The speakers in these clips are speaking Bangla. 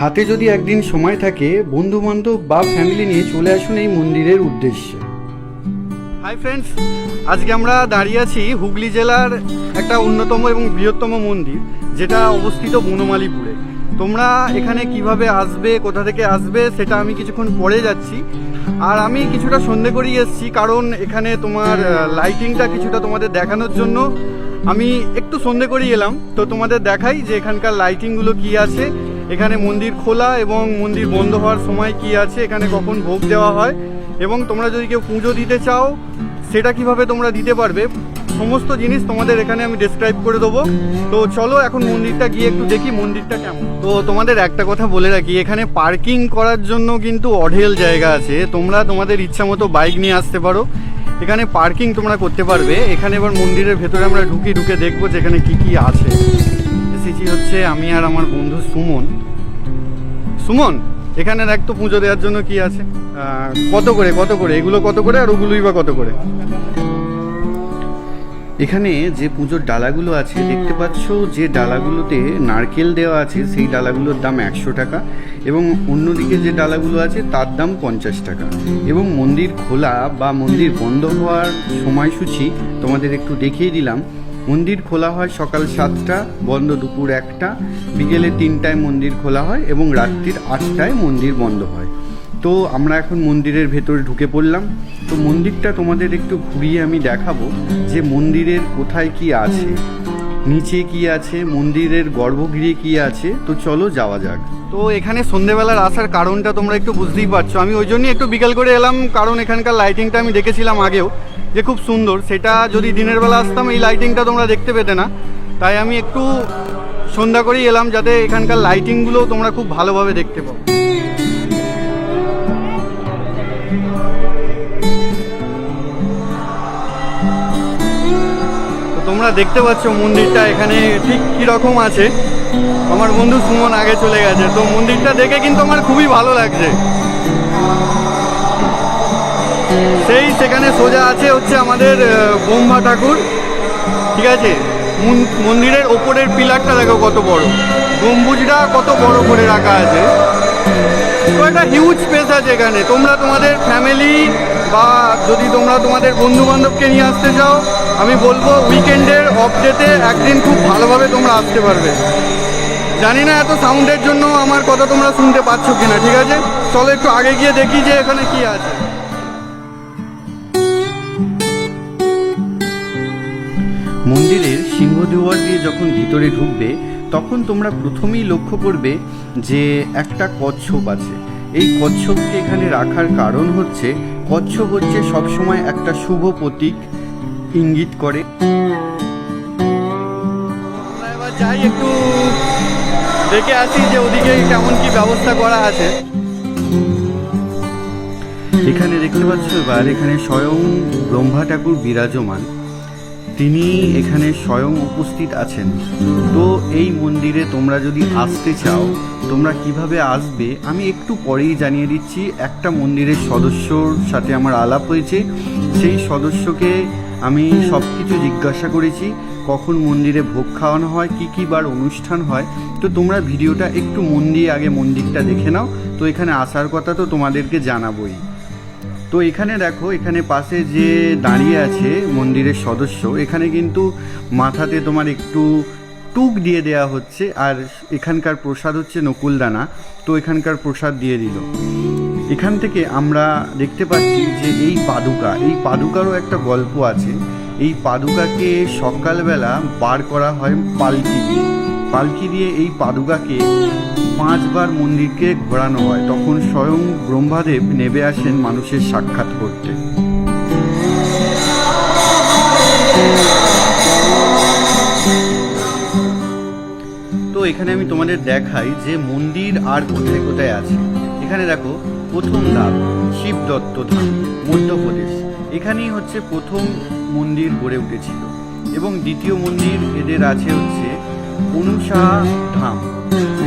হাতে যদি একদিন সময় থাকে বন্ধু বান্ধব বা ফ্যামিলি নিয়ে চলে আসুন এই মন্দিরের উদ্দেশ্যে। হাই ফ্রেন্ডস আজকে আমরা দাঁড়িয়ে আছি হুগলি জেলার একটা অন্যতম এবং বৃহত্তম মন্দির, যেটা অবস্থিত বনমালীপুরে। তোমরা এখানে কীভাবে আসবে, কোথা থেকে আসবে, সেটা আমি কিছুক্ষণ পরে যাচ্ছি। আর আমি কিছুটা সন্ধে করেই এসেছি, কারণ এখানে তোমার লাইটিংটা কিছুটা তোমাদের দেখানোর জন্য। আমি একটু সন্ধে করেই এলাম, তো তোমাদের দেখাই যে এখানকার লাইটিংগুলো কি আছে এখানে মন্দির খোলা এবং মন্দির বন্ধ হওয়ার সময় কি আছে, এখানে কখন ভোগ দেওয়া হয়, এবং তোমরা যদি কেউ পুজো দিতে চাও, সেটা কীভাবে তোমরা দিতে পারবে, সমস্ত জিনিস তোমাদের এখানে আমি ডিসক্রাইব করে দেবো। তো চলো এখন মন্দিরটা গিয়ে একটু দেখি মন্দিরটা কেমন। তো তোমাদের একটা কথা বলে রাখি, এখানে পার্কিং করার জন্য কিন্তু অঢেল জায়গা আছে। তোমরা তোমাদের ইচ্ছা মতো বাইক নিয়ে আসতে পারো। এখানে পার্কিং তোমরা করতে পারবে। এখানে এবার মন্দিরের ভেতরে আমরা ঢুকি, ঢুকে দেখব যে এখানে কি কি আছে। হচ্ছে আমি আর আমার বন্ধু সুমন। সুমন, এখানে এক তো পুজো দেওয়ার জন্য কি আছে? কত করে কত করে? এগুলো কত করে আর ওগুলোই বা কত করে? এখানে যে পুজোর ডালাগুলো আছে, দেখতে পাচ্ছ যে ডালাগুলোতে নারকেল দেওয়া আছে, সেই ডালাগুলোর দাম একশো টাকা এবং অন্যদিকে যে ডালাগুলো আছে, তার দাম পঞ্চাশ টাকা। এবং মন্দির খোলা বা মন্দির বন্ধ হওয়ার সময়সূচি তোমাদের একটু দেখিয়ে দিলাম। মন্দির খোলা হয় সকাল সাতটা, বন্ধ দুপুর একটা, বিকেলে তিনটায় মন্দির খোলা হয় এবং রাত্রির আটটায় মন্দির বন্ধ হয়। তো আমরা এখন মন্দিরের ভেতরে ঢুকে পড়লাম। তো মন্দিরটা তোমাদের একটু ঘুরিয়ে আমি দেখাবো যে মন্দিরের কোথায় কি আছে, নিচে কি আছে, মন্দিরের গর্ভগৃহে কি আছে। তো চলো যাওয়া যাক। তো এখানে সন্ধেবেলার আসার কারণটা তোমরা একটু বুঝতেই পারছ। আমি ওই জন্যই একটু বিকাল করে এলাম, কারণ এখানকার লাইটিংটা আমি দেখেছিলাম আগেও যে খুব সুন্দর। সেটা যদি দিনের বেলা আসতাম, এই লাইটিংটা তোমরা দেখতে পেতে না। তাই আমি একটু সন্ধ্যা করেই এলাম, যাতে এখানকার লাইটিংগুলো তোমরা খুব ভালোভাবে দেখতে পাও। তোমরা দেখতে পাচ্ছ মন্দিরটা এখানে ঠিক কীরকম আছে। আমার বন্ধু সুমন আগে চলে গেছে, তো মন্দিরটা দেখে কিন্তু আমার খুবই ভালো লাগছে। সেই সেখানে সোজা আছে হচ্ছে আমাদের ব্রহ্মা ঠাকুর। ঠিক আছে? মন্দিরের ওপরের পিলারটা দেখো কত বড়। গম্বুজটা কত বড় করে রাখা আছে। তো একটা হিউজ স্পেস আছে এখানে। তোমরা তোমাদের ফ্যামিলি বা যদি তোমরা তোমাদের বন্ধু বান্ধবকে নিয়ে আসতে চাও, আমি বলব উইকেন্ডের অফ ডেতে একদিন খুব ভালোভাবে তোমরা আসতে পারবে। জানি না এত সাউন্ডের জন্য আমার কথা তোমরা শুনতে পাচ্ছ কিনা, ঠিক আছে? চলো একটু আগে গিয়ে দেখি যে এখানে কি আছে। মন্দিরের সিংহদুয়ার দিয়ে যখন ভিতরে ঢুকবে, তখন তোমরা প্রথমেই লক্ষ্য করবে যে একটা কচ্ছপ আছে। এই কচ্ছপকে এখানে রাখার কারণ হচ্ছে কচ্ছপ হচ্ছে সবসময় একটা শুভ প্রতীক ইঙ্গিত করে। এবার যাই একটু দেখে আসি যে ওদিকে কেমন কি ব্যবস্থা করা আছে। এখানে দেখতে পাচ্ছ এবার এখানে স্বয়ং ব্রহ্মা ঠাকুর বিরাজমান। তিনি এখানে স্বয়ং উপস্থিত আছেন। তো এই মন্দিরে তোমরা যদি আসতে চাও, তোমরা কীভাবে আসবে? আমি একটু পরেই জানিয়ে দিচ্ছি, একটা মন্দিরের সদস্যর সাথে আমার আলাপ হয়েছে। সেই সদস্যকে আমি সব কিছু জিজ্ঞাসা করেছি, কখন মন্দিরে ভোগ খাওয়ানো হয়, কী কী বার অনুষ্ঠান হয়। তো তোমরা ভিডিওটা একটু মন দিয়ে আগে মন্দিরটা দেখে নাও। তো এখানে আসার কথা তো তোমাদেরকে জানাবোই। তো এখানে দেখো, এখানে পাশে যে দাঁড়িয়ে আছে মন্দিরের সদস্য, এখানে কিন্তু মাথাতে তোমার একটু টুক দিয়ে দেয়া হচ্ছে, আর এখানকার প্রসাদ হচ্ছে নকুলদানা, তো এখানকার প্রসাদ দিয়ে দিল। এখান থেকে আমরা দেখতে পাচ্ছি যে এই পাদুকা, এই পাদুকারও একটা গল্প আছে। এই পাদুকাকে সকালবেলা বার করা হয় পালকি দিয়ে। পালকি দিয়ে এই পাদুকাকে পাঁচবার মন্দিরকে ঘোরানো হয়, তখন স্বয়ং ব্রহ্মাদেব নেবে আসেন মানুষের সাক্ষাৎ করতে। তো এখানে আমি তোমাদের দেখাই যে মন্দির আর কোথায় কোথায় আছে। এখানে দেখো, প্রথম ধাপ শিব দত্ত ধাম, মধ্যপ্রদেশ। এখানেই হচ্ছে প্রথম মন্দির গড়ে উঠেছিল। এবং দ্বিতীয় মন্দির এদের আছে হচ্ছে অনুষা ধাম।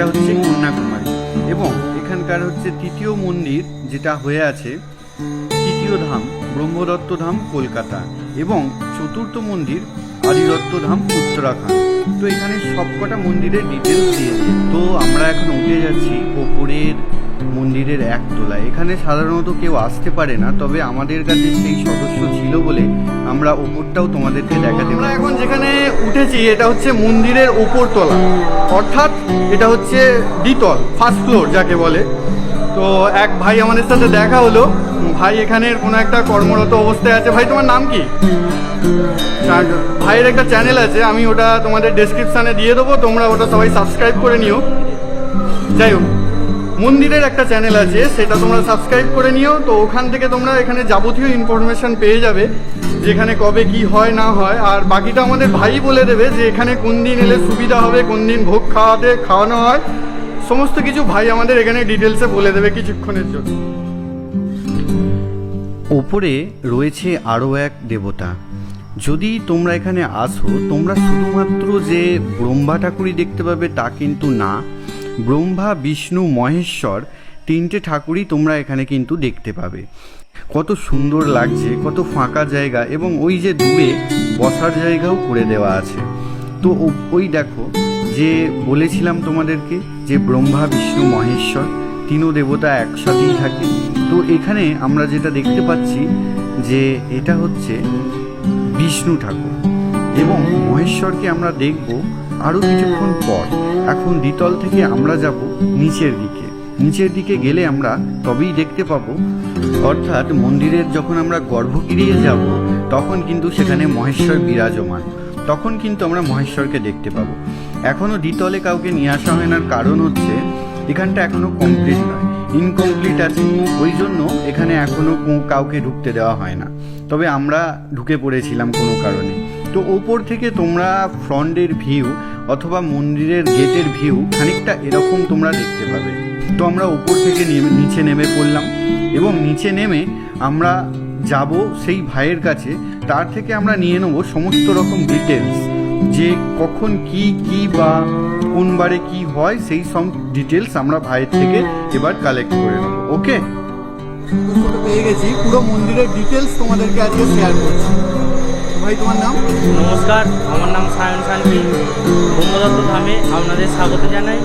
এটা হচ্ছে কন্যাকুমারী। এবং এখানকার হচ্ছে তৃতীয় মন্দির যেটা হয়ে আছে, তৃতীয় ধাম, ব্রহ্মদত্ত ধাম, কলকাতা। এবং চতুর্থ মন্দির আদিদত্ত ধাম, উত্তরাখণ্ড। তো এখানে সবকটা মন্দিরের ডিটেলস দিয়েছে তো আমরা এখন উঠে যাচ্ছি ওপরের মন্দিরের একতলায় এখানে সাধারণত কেউ আসতে পারে না তবে আমাদের কাছে সেই সদস্য ছিল বলে আমরা ওপরটাও তোমাদেরকে দেখাতে আমরা এখন যেখানে উঠেছি এটা হচ্ছে মন্দিরের ওপর তলা। অর্থাৎ এটা হচ্ছে দ্বিতল ফার্স্ট ফ্লোর যাকে বলে। তো এক ভাই আমাদের সাথে দেখা হলো। ভাই এখানের কোনো একটা কর্মরত অবস্থায় আছে। ভাই তোমার নাম কি? ভাইয়ের একটা চ্যানেল আছে আমি ওটা তোমাদের ডেসক্রিপশানে দিয়ে দেবো। তোমরা ওটা সবাই সাবস্ক্রাইব করে নিও। যাই হোক। মন্দিরের একটা চ্যানেল আছে, সেটা তোমরা সাবস্ক্রাইব করে নিও। তো ওখান থেকে তোমরা এখানে যাবতীয় ইনফরমেশন পেয়ে যাবে, যেখানে কবে কি হয়, না হয়। আর বাকিটা আমাদের ভাই বলে দেবে যে এখানে কোন দিন এলে সুবিধা হবে, কোন দিন ভোগ খাওয়াতে, খাওয়ানো হয়। সমস্ত কিছু ভাই আমাদের এখানে ডিটেলসে বলে দেবে কিছুক্ষণের জন্য। ওপরে রয়েছে আরও এক দেবতা। যদি তোমরা এখানে আসো, তোমরা শুধুমাত্র যে ব্রহ্মা ঠাকুরই দেখতে পাবে তা কিন্তু না। ব্রহ্মা, বিষ্ণু, মহেশ্বর তিনটে ঠাকুরই তোমরা এখানে কিন্তু দেখতে পাবে। কত সুন্দর লাগছে, কত ফাঁকা জায়গা এবং ওই যে দূরে বসার জায়গাও করে দেওয়া আছে। তো ওই দেখো, যে বলেছিলাম তোমাদেরকে যে ব্রহ্মা, বিষ্ণু, মহেশ্বর তিনও দেবতা একসাথেই থাকে। তো এখানে আমরা যেটা দেখতে পাচ্ছি যে এটা হচ্ছে বিষ্ণু ঠাকুর এবং মহেশ্বরকে আমরা দেখব আরও কিছুক্ষণ পর। এখন দ্বিতল থেকে আমরা যাব নিচের দিকে। নিচের দিকে গেলে আমরা তবেই দেখতে পাবো, অর্থাৎ মন্দিরের যখন আমরা গর্ভগিরিয়ে যাব, তখন কিন্তু সেখানে মহেশ্বর বিরাজমান। তখন কিন্তু আমরা মহেশ্বরকে দেখতে পাবো। এখনও দ্বিতলে কাউকে নিয়ে আসা হয় না, কারণ হচ্ছে এখানটা এখনও কমপ্লিট নয়। ইনকমপ্লিট আছে, ওই জন্য এখানে এখনও কাউকে ঢুকতে দেওয়া হয় না। তবে আমরা ঢুকে পড়েছিলাম কোনো কারণে। তো ওপর থেকে তোমরা ফ্রন্টের ভিউ অথবা মন্দিরের গেটের ভিউ খানিকটা এরকম তোমরা দেখতে পাবে। তো আমরা ওপর থেকে নিচে নেমে পড়লাম এবং নিচে নেমে আমরা যাব সেই ভাইয়ের কাছে। তার থেকে আমরা নিয়ে নেব সমস্ত রকম ডিটেলস যে কখন কি কি বা কোন বারে কি হয় সেই সব ডিটেলস আমরা ভাইয়ের থেকে এবার কালেক্ট করে নেব ওকে পেয়ে গেছি, পুরো মন্দিরের ডিটেলস তোমাদেরকে আজকে শেয়ার করছি। ভাই, তোমার নাম? নমস্কার, আমার নাম সায়ন শান্তি। ব্রহ্মদত্ত ধামে আপনাদের স্বাগত জানাই।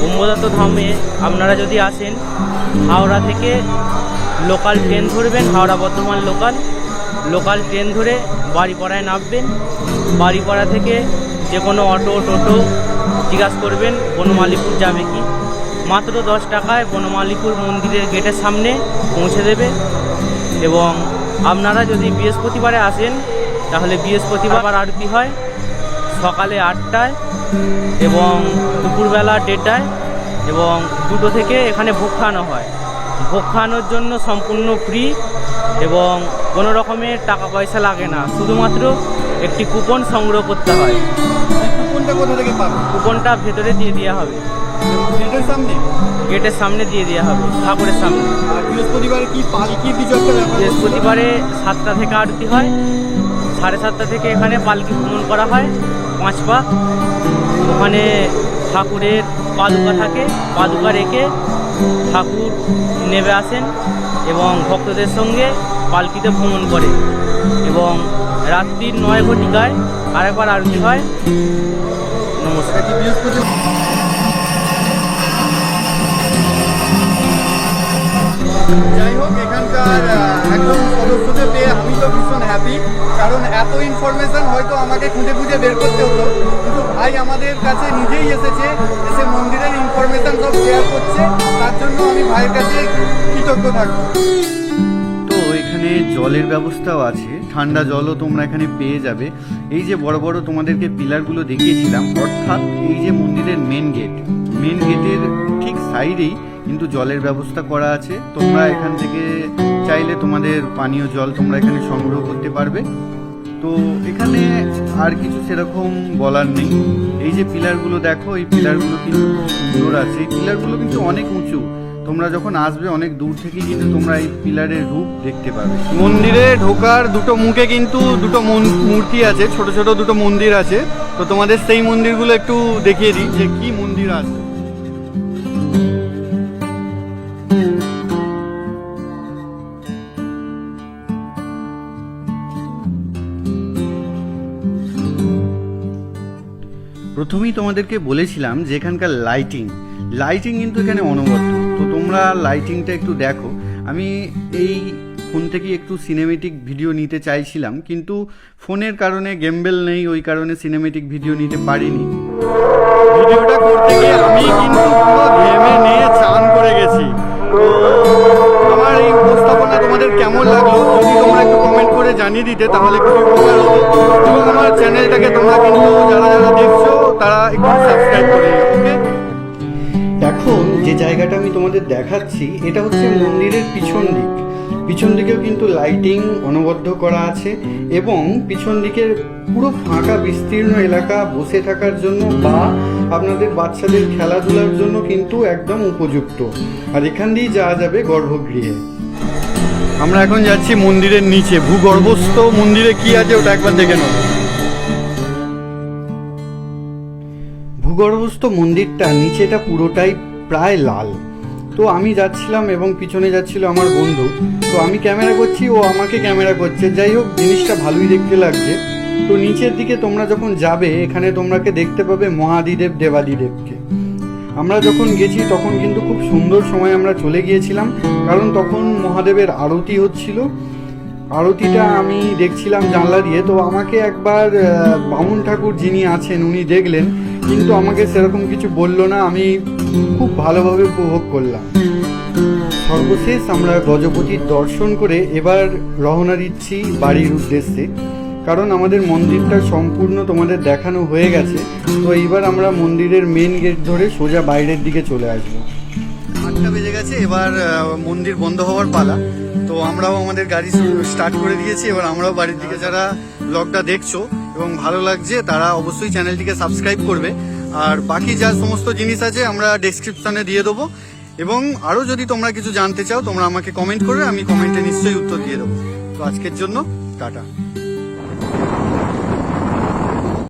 ব্রহ্মদত্ত ধামে আপনারা যদি আসেন, হাওড়া থেকে লোকাল ট্রেন ধরবেন, Howrah Bardhaman local. Local train ধরে বাড়িপাড়ায় নামবেন। বাড়িপাড়া থেকে যে কোনো অটো, টোটো জিজ্ঞাসা করবেন, বনমালীপুর যাবে কি? মাত্র দশ টাকায় বনমালীপুর মন্দিরের গেটের সামনে পৌঁছে দেবে এবং আপনারা যদি বৃহস্পতিবারে আসেন তাহলে বৃহস্পতিবার আরতি হয়? সকালে আটটায় এবং দুপুরবেলা দেড়টায় এবং দুটো থেকে এখানে ভোগ খাওয়ানো হয়। ভোগ খাওয়ানোর জন্য সম্পূর্ণ ফ্রি এবং কোনো রকমের টাকা পয়সা লাগে না। শুধুমাত্র একটি কুপন সংগ্রহ করতে হয়। কুপনটা কোথা থেকে পাবো কুপনটা ভেতরে দিয়ে দেওয়া হবে। গেটের সামনে? গেটের সামনে দিয়ে দেওয়া হবে ঠাকুরের সামনে। আর বৃহস্পতিবারে কি পালকি কিছু একটা বৃহস্পতিবারে সাতটা থেকে আরতি হয়। সাড়ে সাতটা থেকে এখানে পালকি ভ্রমণ করা হয় পাঁচ পা। ওখানে ঠাকুরের পাদুকা থাকে পাদুকা রেখে ঠাকুর নেমে আসেন এবং ভক্তদের সঙ্গে পালকিতে ভ্রমণ করে এবং রাত্রির নয় ঘটিকায় আরেকবার আরতি হয়। নমস্কার। যাই হোক, এখানকার একদম সদস্যদের পেয়ে আমি তো ভীষণ হ্যাপি কারণ এত ইনফরমেশন হয়তো আমাকে খুঁজে খুঁজে বের করতে হতো কিন্তু ভাই আমাদের কাছে নিজেই এসেছে, এসে মন্দিরের ইনফরমেশন সব শেয়ার করছে, তার জন্য আমি ভাইয়ের কাছে কৃতজ্ঞ থাকব। এখানে জলের ব্যবস্থাও আছে, ঠান্ডা জলও তোমরা এখানে পেয়ে যাবে। এই যে বড় বড় তোমাদেরকে পিলারগুলো দেখিয়েছিলাম, অর্থাৎ এই যে মন্দিরের মেন গেট মেন গেটের ঠিক সাইডেই কিন্তু জলের ব্যবস্থা করা আছে। তোমরা এখান থেকে চাইলে তোমাদের পানীয় জল তোমরা এখানে সংগ্রহ করতে পারবে। তো এখানে আর কিছু সেরকম বলার নেই। এই যে পিলারগুলো দেখো, এই পিলারগুলো কিন্তু সুন্দর আছে। এই পিলারগুলো কিন্তু অনেক উঁচু। তোমরা যখন আসবে অনেক দূর থেকে কিন্তু তোমরা এই পিলারের রূপ দেখতে পাবে। মন্দিরে ঢোকার দুটো মুখে কিন্তু দুটো মূর্তি আছে। ছোট ছোট দুটো মন্দির আছে। তো তোমাদের সেই মন্দিরগুলো একটু দেখিয়ে দিই যে কি মন্দির আছে। প্রথমেই তোমাদেরকে বলেছিলাম যে এখানকার লাইটিং লাইটিং কিন্তু এখানে অনবদ্য। তো তোমরা লাইটিংটা একটু দেখো। আমি এই ফোন থেকে একটু সিনেমেটিক ভিডিও নিতে চাইছিলাম, কিন্তু ফোনের কারণে গেমবেল নেই, ওই কারণে সিনেমেটিক ভিডিও নিতে পারিনি। ভিডিওটা করতে গিয়ে আমি কিন্তু পুরো ঘেমে নিয়ে চান করে জানিয়ে দিতে, তাহলে খুবই উপকার হতো এবং আমার চ্যানেলটাকে তোমরা কিন্তু যারা যারা দেখছ, তারা একটু সাবস্ক্রাইব করে ওকে এখন যে জায়গাটা আমি তোমাদের দেখাচ্ছি, এটা হচ্ছে মন্দিরের পিছন দিক। পিছন দিকেও কিন্তু লাইটিং অনবদ্য করা আছে এবং পিছন দিকের পুরো ফাঁকা বিস্তীর্ণ এলাকা বসে থাকার জন্য বা আপনাদের বাচ্চাদের খেলাধুলার জন্য কিন্তু একদম উপযুক্ত। আর এখান দিয়েই যাওয়া যাবে গর্ভগৃহে। আমরা এখন যাচ্ছি মন্দিরের নিচে। ভূগর্ভস্থ মন্দিরে কি আছে ওটা একবার দেখে নেব ভূগর্ভস্থ মন্দিরটা নিচেটা পুরোটাই প্রায় লাল। তো আমি যাচ্ছিলাম এবং পিছনে যাচ্ছিল আমার বন্ধু। তো আমি ক্যামেরা করছি, ও আমাকে ক্যামেরা করছে। যাই হোক, জিনিসটা ভালোই দেখতে লাগছে। তো নিচের দিকে তোমরা যখন যাবে, এখানে তোমরাকে দেখতে পাবে মহাদিদেব, দেবাদিদেবকে। আমরা যখন গেছি, তখন কিন্তু খুব সুন্দর সময় আমরা চলে গিয়েছিলাম, কারণ তখন মহাদেবের আরতি হচ্ছিল। আরতিটা আমি দেখছিলাম জানলা দিয়ে, তো আমাকে একবার বামুন ঠাকুর যিনি আছেন, উনি দেখলেন, কিন্তু আমাকে সেরকম কিছু বলল না, আমি খুব ভালোভাবে উপভোগ করলাম। সর্বশেষ আমরা গজপতির দর্শন করে এবার রওনা দিচ্ছি বাড়ির উদ্দেশ্যে। কারণ আমাদের মন্দিরটা সম্পূর্ণ তোমাদের দেখানো হয়ে গেছে। তো এইবার আমরা মন্দিরের মেন গেট ধরে সোজা বাইরের দিকে চলে আসব। আটটা বেজে গেছে, এবার মন্দির বন্ধ হওয়ার পালা। তো আমরাও আমাদের গাড়ি স্টার্ট করে দিয়েছি, এবার আমরাও বাড়ির দিকে যারা ব্লগটা দেখছ এবং ভালো লাগছে, তারা অবশ্যই চ্যানেলটিকে সাবস্ক্রাইব করবে। আর বাকি যা সমস্ত জিনিস আছে, আমরা ডেসক্রিপশনে দিয়ে দেবো। এবং আরও যদি তোমরা কিছু জানতে চাও, তোমরা আমাকে কমেন্ট করবে, আমি কমেন্টে নিশ্চয়ই উত্তর দিয়ে দেবো। তো আজকের জন্য, টাটা। Peace.